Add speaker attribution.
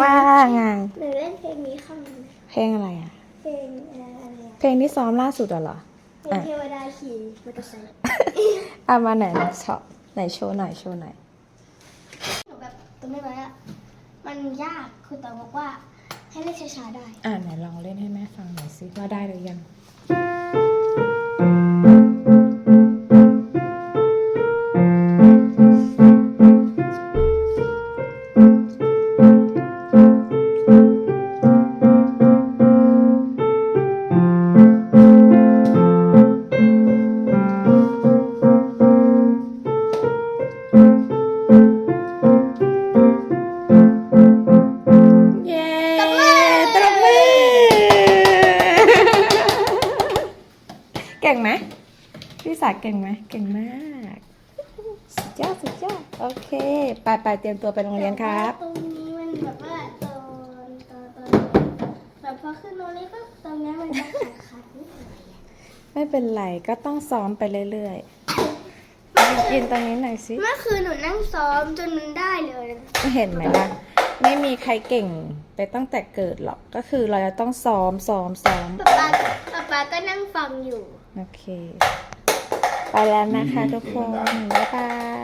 Speaker 1: ว่าไง
Speaker 2: หนูเล่นเพลงนี้เข้ามา
Speaker 1: เพลงอะไรอะ
Speaker 2: เพลงอะไรอะไรอะ
Speaker 1: เพลงที่ซ้อมล่าสุดอะเหรอ
Speaker 2: เพลงเทวดาขี่มอเตอร์ไซค์
Speaker 1: เอามาไหนไหนชอบไหนโชว์หน่อยโชว์หน่อย
Speaker 2: หนูแบบตัวไม่ไว้อะมันยากคือแต่บอกว่าให้เล่นช้าๆได้
Speaker 1: อ่าไหนลองเล่นให้แม่ฟังหน่อยสิว่าได้หรือยัง ก่งไหมพี่สาเก่งไหมเก่งมากสุดยอดสุดยอดโอเคไปไปเตรียมตัวไปโรงเรียนครับ
Speaker 2: ตรงนี้มันแบบว่าตอนตอนตอนแบบพอขึ้นโรงเรียนก็ตรงนี้มันจะขาดขาดนิดหน่อย
Speaker 1: ไม่เป็นไรก็ต้องซ้อมไปเรื่อยๆยินตรงนี้หน่อยสิ
Speaker 2: เมื่อคืนหนูนั่งซ้อมจนมันได้เลย
Speaker 1: เห็นไหมล่ะไม่มีใครเก่งไปตั้งแต่เกิดหรอกก็คือเราจะต้องซ้อมซ้อมซ้อม
Speaker 2: ป๊าป๊าป๊าป๊าก็นั่งฟังอยู่
Speaker 1: โอเค ไปแล้วนะคะทุกคน บ๊ายบาย